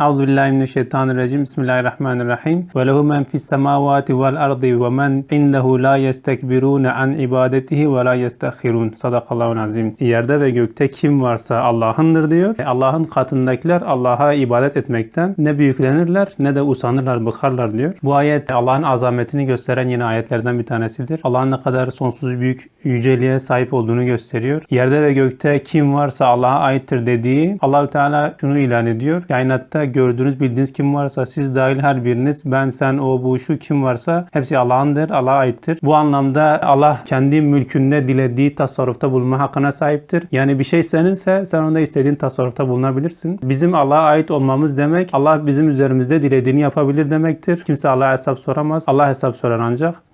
Euzubillahimineşşeytanirracim. Bismillahirrahmanirrahim. Ve lehu men fis semavati vel ardi ve men indehu la yestekbirune an ibadetihi ve la yestahhirun. Sadakallahu azim. Yerde ve gökte kim varsa Allah'ındır diyor. E, Allah'ın katındakiler Allah'a ibadet etmekten ne büyüklenirler ne de usanırlar, bıkarlar diyor. Bu ayet Allah'ın azametini gösteren yine ayetlerden bir tanesidir. Allah'ın ne kadar sonsuz büyük yüceliğe sahip olduğunu gösteriyor. Yerde ve gökte kim varsa Allah'a aittir dediği Allahü Teala şunu ilan ediyor. Kainatta gördüğünüz bildiğiniz kim varsa siz dahil her biriniz ben sen o bu şu kim varsa hepsi Allah'ındır, Allah'a aittir. Bu anlamda Allah kendi mülkünde dilediği tasarrufta bulunma hakkına sahiptir. Yani bir şey seninse sen onda istediğin tasarrufta bulunabilirsin. Bizim Allah'a ait olmamız demek Allah bizim üzerimizde dilediğini yapabilir demektir. Kimse Allah'a hesap soramaz. Allah hesap sorar ancak.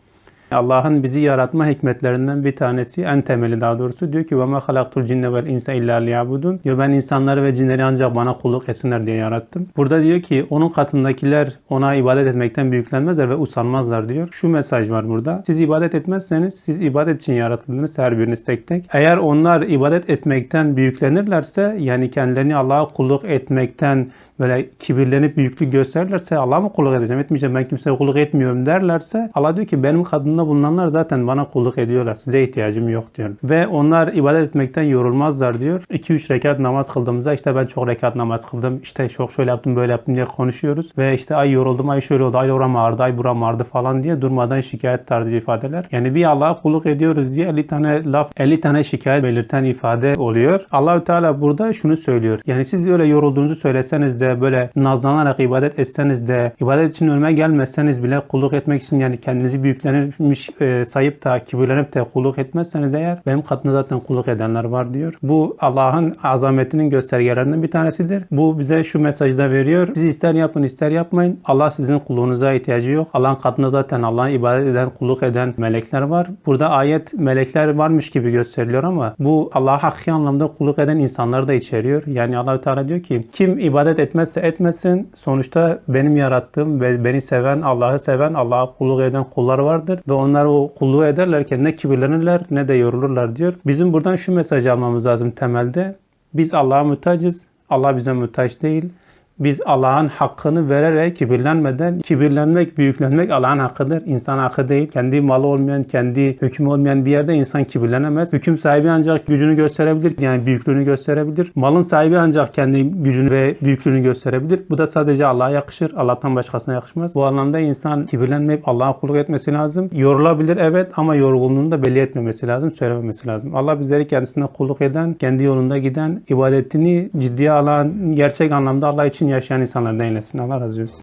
Allah'ın bizi yaratma hikmetlerinden bir tanesi en temeli daha doğrusu diyor ki ve ma halaktul cinne vel insa illa liyabudun. Diyor ben insanları ve cinleri ancak bana kulluk etsinler diye yarattım. Burada diyor ki onun katındakiler ona ibadet etmekten büyüklenmezler ve usanmazlar diyor. Şu mesaj var burada. Siz ibadet etmezseniz siz ibadet için yaratıldınız her biriniz tek tek. Eğer onlar ibadet etmekten büyüklenirlerse yani kendilerini Allah'a kulluk etmekten böyle kibirlenip büyüklük gösterirlerse Allah'a mı kulluk edeceğim etmeyeceğim ben kimseye kulluk etmiyorum derlerse Allah diyor ki benim kadın kadında bulunanlar zaten bana kulluk ediyorlar size ihtiyacım yok diyor. Ve onlar ibadet etmekten yorulmazlar diyor. 2-3 rekat namaz kıldığımızda işte ben çok rekat namaz kıldım işte çok şöyle yaptım böyle yaptım diye konuşuyoruz ve işte ay yoruldum ay şöyle oldu ay oram ağrıdı ay buram ağrıdı falan diye durmadan şikayet tarzı ifadeler. Yani bir Allah'a kulluk ediyoruz diye 50 tane laf 50 tane şikayet belirten ifade oluyor. Allahü Teala burada şunu söylüyor. Yani siz öyle yorulduğunuzu söyleseniz de böyle nazlanarak ibadet etseniz de ibadet için önüme gelmezseniz bile kulluk etmek için yani kendinizi büyüklenmiş e, sayıp da kibirlenip de kulluk etmezseniz eğer benim katımda zaten kulluk edenler var diyor. Bu Allah'ın azametinin göstergelerinden bir tanesidir. Bu bize şu mesajı da veriyor. Siz ister yapın ister yapmayın. Allah sizin kulluğunuza ihtiyacı yok. Allah'ın katında zaten Allah'a ibadet eden, kulluk eden melekler var. Burada ayet melekler varmış gibi gösteriliyor ama bu Allah'a hakiki anlamda kulluk eden insanları da içeriyor. Yani Allah Teala diyor ki kim ibadet etmezse etmesin sonuçta benim yarattığım ve beni seven, Allah'ı seven, Allah'a kulluk eden kullar vardır ve onlar o kulluğu ederlerken ne kibirlenirler ne de yorulurlar diyor. Bizim buradan şu mesajı almamız lazım temelde. Biz Allah'a muhtacız. Allah bize muhtaç değil. Biz Allah'ın hakkını vererek kibirlenmeden, kibirlenmek, büyüklenmek Allah'ın hakkıdır. İnsan hakkı değil. Kendi malı olmayan, kendi hükmü olmayan bir yerde insan kibirlenemez. Hüküm sahibi ancak gücünü gösterebilir. Yani büyüklüğünü gösterebilir. Malın sahibi ancak kendi gücünü ve büyüklüğünü gösterebilir. Bu da sadece Allah'a yakışır. Allah'tan başkasına yakışmaz. Bu anlamda insan kibirlenmeyip Allah'a kulluk etmesi lazım. Yorulabilir evet ama yorgunluğunu da belli etmemesi lazım, söylememesi lazım. Allah bizleri kendisine kulluk eden, kendi yolunda giden, ibadetini ciddiye alan, gerçek anlamda Allah için yaşayan insanlardan eylesin. Allah razı olsun.